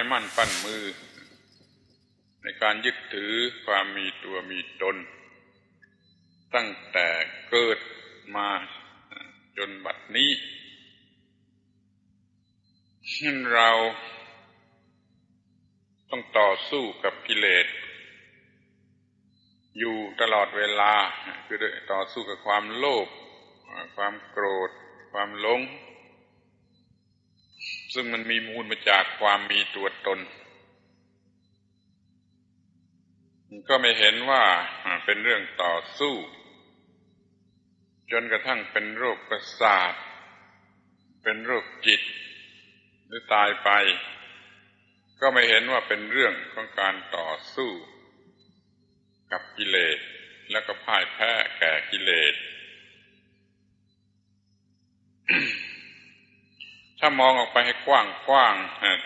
ายมั่นปั้นมือ ในการยึดถือความมีตัวมีตน ตั้งแต่เกิดมาจนบัดนี้เราต้องต่อสู้กับกิเลส อยู่ตลอดเวลา คือต่อสู้กับความโลภความโกรธ ความหลง ซึ่งมันมีมูลมาจากความมีตัวตน ก็ไม่เห็นว่าเป็นเรื่องต่อสู้ จนกระทั่งเป็นโรคประสาท เป็นโรคจิต หรือตายไป ก็ไม่เห็นว่าเป็นเรื่องของการต่อสู้ กับกิเลสแล้วก็พ่ายแพ้แก่กิเลส ถ้ามองออกไปให้กว้างกว้าง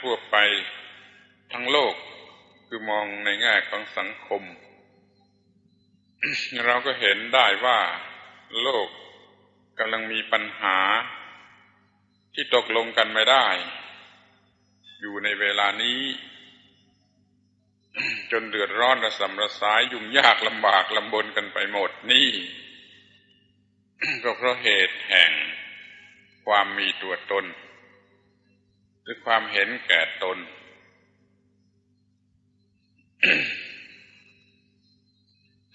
ทั่วไปทั้งโลก คือมองในแง่ของสังคม เราก็เห็นได้ว่าโลกกำลังมีปัญหา ที่ตกลงกันไม่ได้ อยู่ในเวลานี้ จนเดือดร้อนระสำระสายยุ่งยากลำบากลำบนกันไปหมดนี่ ก็เพราะเหตุแห่งความมีตัวตน หรือความเห็นแก่ตน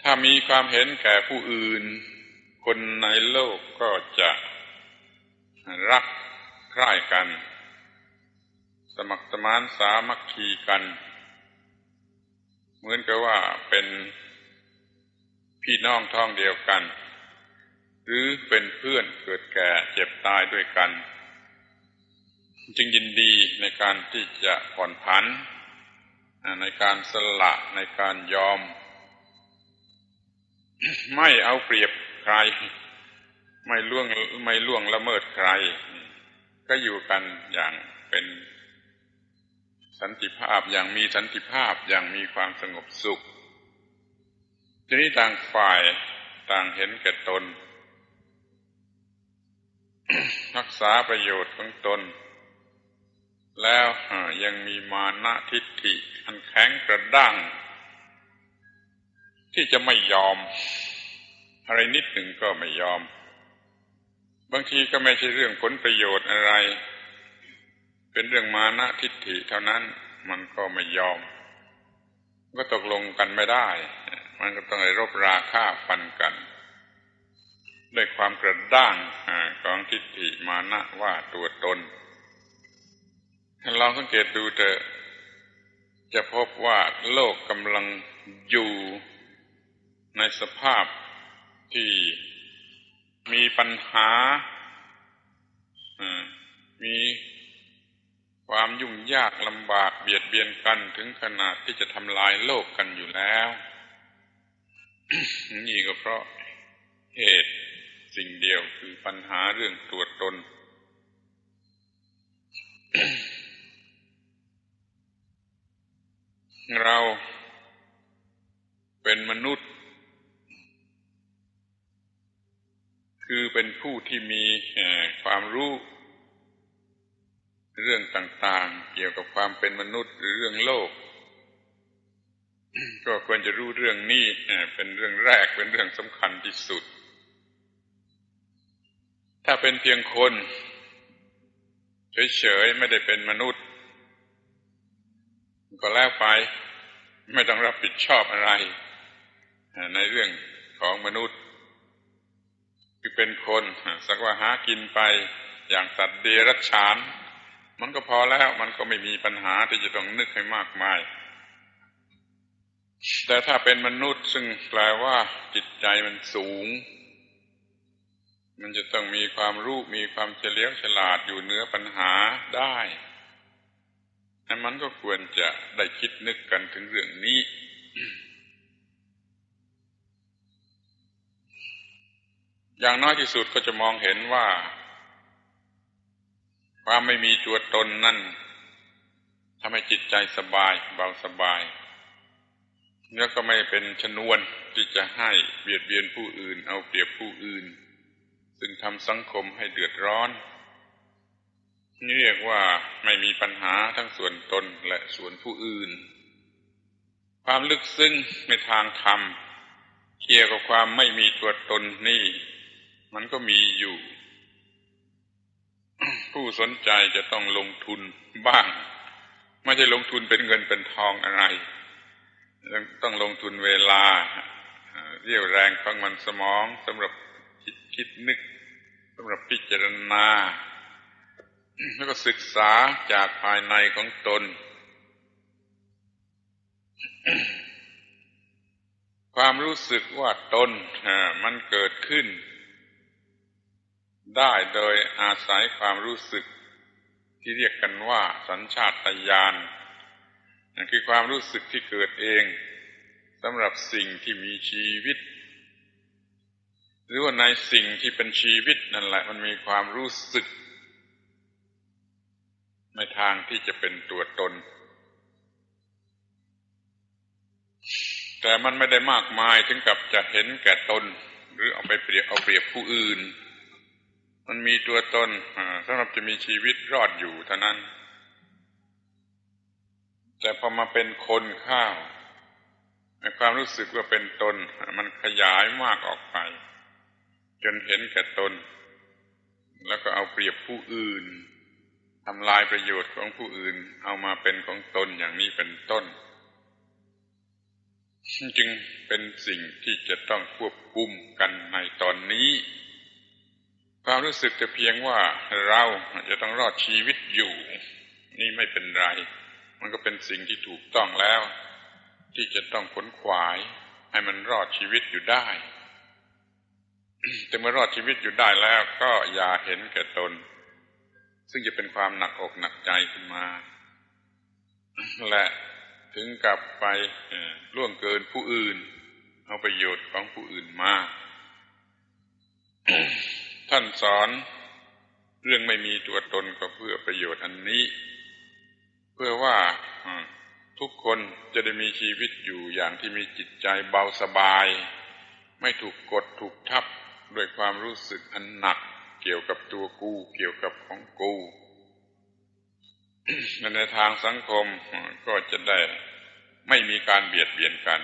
ถ้ามีความเห็นแก่ผู้อื่น คนในโลกก็จะรักใคร่กัน สมัครสมานสามัคคีกัน เหมือนกับว่าเป็นพี่น้องท้องเดียวกัน หรือเป็นเพื่อนเกิดแก่เจ็บตายด้วยกัน จึงยินดีในการที่จะผ่อนผัน ในการสละในการยอม ไม่เอาเปรียบใคร ไม่ล่วงไม่ล่วงละเมิดใคร ก็อยู่กันอย่างเป็นสันติภาพอย่างมีสันติภาพอย่างมีความสงบสุข ทีนี้ต่างฝ่ายต่างเห็นแก่ตน รักษาประโยชน์ของตน แล้วยังมีมานะทิฏฐิอันแข็งกระด้าง ที่จะไม่ยอม อะไรนิดหนึ่งก็ไม่ยอม บางทีก็ไม่ใช่เรื่องผลประโยชน์อะไร เป็นเรื่องมานะทิฏฐิเท่านั้นมันก็ไม่ยอม ก็ตกลงกันไม่ได้ มันก็ต้องรบราฆ่าฟันกัน ด้วยความกระด้างของทิฏฐิมานะว่าตัวตน ลองสังเกตดูเถอะจะพบว่าโลกกำลังอยู่ในสภาพที่มีปัญหา มีความยุ่งยากลำบากเบียดเบียนกันถึงขนาดที่จะทำลายโลกกันอยู่แล้ว นี่ก็เพราะเหตุสิ่งเดียวคือปัญหาเรื่องตัวตน เราเป็นมนุษย์ คือเป็นผู้ที่มีความรู้ เรื่องต่างๆ เกี่ยวกับความเป็นมนุษย์หรือเรื่องโลก ก็ควรจะรู้เรื่องนี้เป็นเรื่องแรกเป็นเรื่องสำคัญที่สุด ถ้าเป็นเพียงคนเฉยๆไม่ได้เป็นมนุษย์ ก็แล้วไปไม่ต้องรับผิดชอบอะไร ในเรื่องของมนุษย์ คือเป็นคนสักว่าหากินไปอย่างสัตว์เดรัจฉาน มันก็พอแล้วมันก็ไม่มีปัญหาที่จะต้องนึกให้มากมาย แต่ถ้าเป็นมนุษย์ซึ่งแปลว่าจิตใจมันสูง มันจะต้องมีความรู้มีความเฉลียวฉลาดอยู่เหนือปัญหาได้ มันก็ควรจะได้คิดนึกกันถึงเรื่องนี้ อย่างน้อยที่สุดก็จะมองเห็นว่า ความไม่มีตัวตนนั่นทำให้จิตใจสบายเบาสบายเนื้อก็ไม่เป็นชนวนที่จะให้เบียดเบียนผู้อื่น เอาเปรียบผู้อื่น ซึ่งทำสังคมให้เดือดร้อน เรียกว่าไม่มีปัญหาทั้งส่วนตนและส่วนผู้อื่น ความลึกซึ้งในทางธรรมเกี่ยวกับความไม่มีตัวตนนี่ มันก็มีอยู่ ผู้สนใจจะต้องลงทุนบ้าง ไม่ใช่ลงทุนเป็นเงินเป็นทองอะไร ต้องลงทุนเวลา เรี่ยวแรงของมันสมองสำหรับคิดคิดนึกสำหรับพิจารณา แล้วก็ศึกษาจากภายในของตน ความรู้สึกว่าตนมันเกิดขึ้น ได้โดยอาศัยความรู้สึก ที่เรียกกันว่าสัญชาตญาณนั่นคือความรู้สึกที่เกิดเองสำหรับสิ่งที่มีชีวิต หรือว่าในสิ่งที่เป็นชีวิตนั่นแหละมันมีความรู้สึก ในทางที่จะเป็นตัวตน แต่มันไม่ได้มากมายถึงกับจะเห็นแก่ตน หรือเอาไปเปรียบเอาเปรียบผู้อื่น มันมีตัวตนสำหรับจะมีชีวิตรอดอยู่เท่านั้น แต่พอมาเป็นคนข้าวในความรู้สึกว่าเป็นตน มันขยายมากออกไป จนเห็นแก่ตน แล้วก็เอาเปรียบผู้อื่น ทำลายประโยชน์ของผู้อื่น เอามาเป็นของตนอย่างนี้เป็นต้น จึงเป็นสิ่งที่จะต้องควบคุมกันในตอนนี้ ความรู้สึกจะเพียงว่าเราจะต้องรอดชีวิตอยู่ นี่ไม่เป็นไร มันก็เป็นสิ่งที่ถูกต้องแล้ว ที่จะต้องขนขวาย ให้มันรอดชีวิตอยู่ได้แต่เมื่อรอดชีวิตอยู่ได้แล้วก็อย่าเห็นแก่ตน ซึ่งจะเป็นความหนักอกหนักใจขึ้นมา และถึงกับไปล่วงเกินผู้อื่น เอาประโยชน์ของผู้อื่นมาท่านสอนเรื่องไม่มีตัวตนก็เพื่อประโยชน์อันนี้ เพื่อว่าทุกคนจะได้มีชีวิตอยู่อย่างที่มีจิตใจเบาสบาย ไม่ถูกกดถูกทับด้วยความรู้สึกอันหนัก เกี่ยวกับตัวกูเกี่ยวกับของกูในทางสังคมก็จะได้ไม่มีการเบียดเบียนกัน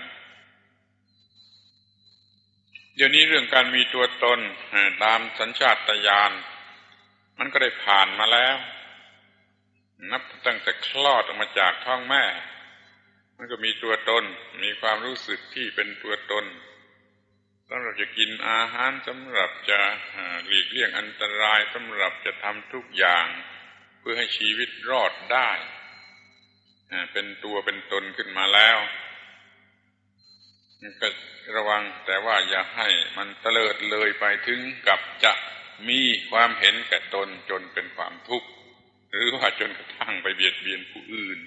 เดี๋ยวนี้เรื่องการมีตัวตนตามสัญชาตญาณมันก็ได้ผ่านมาแล้ว นับตั้งแต่คลอดออกมาจากท้องแม่ มันก็มีตัวตน มีความรู้สึกที่เป็นตัวตน สำหรับจะกินอาหารสำหรับจะหลีกเลี่ยงอันตรายสำหรับจะทำทุกอย่าง เพื่อให้ชีวิตรอดได้ เป็นตัวเป็นตนขึ้นมาแล้วก็ระวังแต่ว่าอย่าให้มันเตลิดเลยไปถึงกับจะมีความเห็นแก่ตนจนเป็นความทุกข์ หรือว่าจนกระทั่งไปเบียดเบียนผู้อื่น